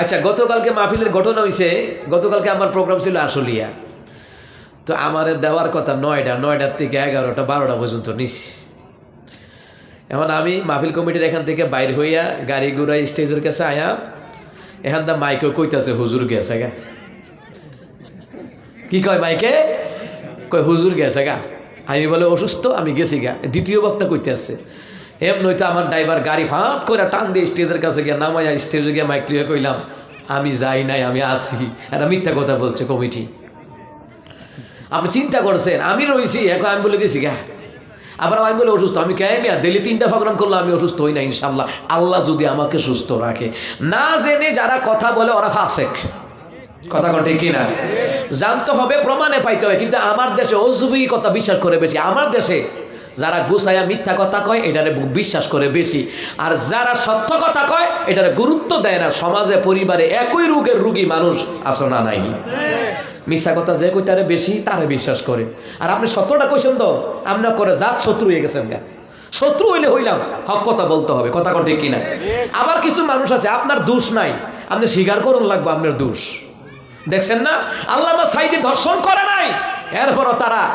আচ্ছা গতকালকে মাহফিলের ঘটনা হয়েছে গতকালকে আমার প্রোগ্রাম ছিল আশুলিয়া। তো আমার দেওয়ার কথা নয়টা, নয়টার থেকে এগারোটা, বারোটা পর্যন্ত নিছি। এখন আমি মাহফিল কমিটির এখান থেকে বাইর হইয়া গাড়ি ঘুরাই স্টেজের কাছে আয়া, এখান দা মাইকে কইতাছে, হুজুর গেছে গা। কি কয় মাইকে? কয়, হুজুর গেছে গা। আমি বলে, অসুস্থ? আমি গেছি গা। দ্বিতীয় বক্তা কইতে আসছে এম নইতো আমার ড্রাইভার গাড়ি ফাঁপ করে টান দিয়ে স্টেজের কাছে গিয়ে নামাইয়া স্টেজে গিয়ে মাইক লিয়ে কইলাম, আমি যাই নাই, আমি আসি। একটা মিথ্যা কথা বলছে কমিটি। আপনি চিন্তা করছেন, আমি রয়েছি এখন আমি বলে গেছি গা। আবার আমি বলে অসুস্থ, আমি কে মিয়া? দিল্লি তিনটা প্রোগ্রাম করলাম আমি অসুস্থ হই না ইনশাল্লাহ আল্লাহ যদি আমাকে সুস্থ রাখে। না জেনে যারা কথা বলে, ওরা ফাসেক। কথা কটে কি না জানতে হবে, প্রমাণে পাইতে হবে। কিন্তু আমার দেশে অজুবি কথা বিশ্বাস করে বেশি। আমার দেশে যারা গুছাইয়া মিথ্যা কথা কয়, এটারে বিশ্বাস করে বেশি। আর যারা সত্য কথা কয়, এটারে গুরুত্ব দেয় না। সমাজে, পরিবারে একই রোগের রুগী মানুষ আসো না নাই? মিথ্যা কথা যে কই তারে বেশি, তারে বিশ্বাস করে। আর আপনি সত্যটা কইছেন তো আপনার করে জাত শত্রু হয়ে গেছেন গা। শত্রু হইলে হইলাম, হক কথা বলতে হবে, কথা কন ঠিক কিনা? আবার কিছু মানুষ আছে, আপনার দোষ নাই। আপনি স্বীকার করুন লাগবে, আপনার দোষ। দেখছেন না? আল্লাহ সাইদি ধর্ষণ করে নাই। এরপরও তারা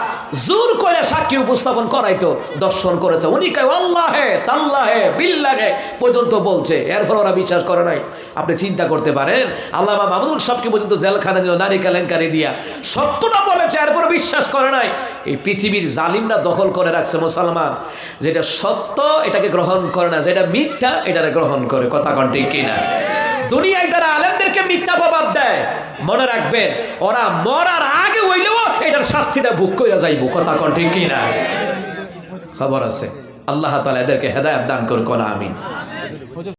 জোর করে সাক্ষী উপস্থাপন করাইতো, দর্শন করেছে। উনি কয়, আল্লাহে, তাল্লাহে, বিল্লাহে পর্যন্ত বলছে। এরপর ওরা বিশ্বাস করে নাই। আপনি চিন্তা করতে পারেন আল্লাহ মামুনুল সবকে পর্যন্ত জেলখানা দিল নারী কেলেঙ্কারি দিয়া। সত্যটা বলেছে এরপর বিশ্বাস করে নাই। এই পৃথিবীর জালিমরা দখল করে রাখছে মুসলমান। যেটা সত্য, এটাকে গ্রহণ করে না। যেটা মিথ্যা এটাকে গ্রহণ করে। কথা কন ঠিক কিনা? দুনিয়ায় যারা আলেমদেরকে মিথ্যা প্রভাব দেয়, মনে রাখবেন, ওরা মরার আগে হইলেও এটার শাস্তিটা ভোগ করে যাইব, কথা কন ঠিক কিনা? খবর আছে। আল্লাহ তালা এদেরকে হেদায়ত দান করুক আমি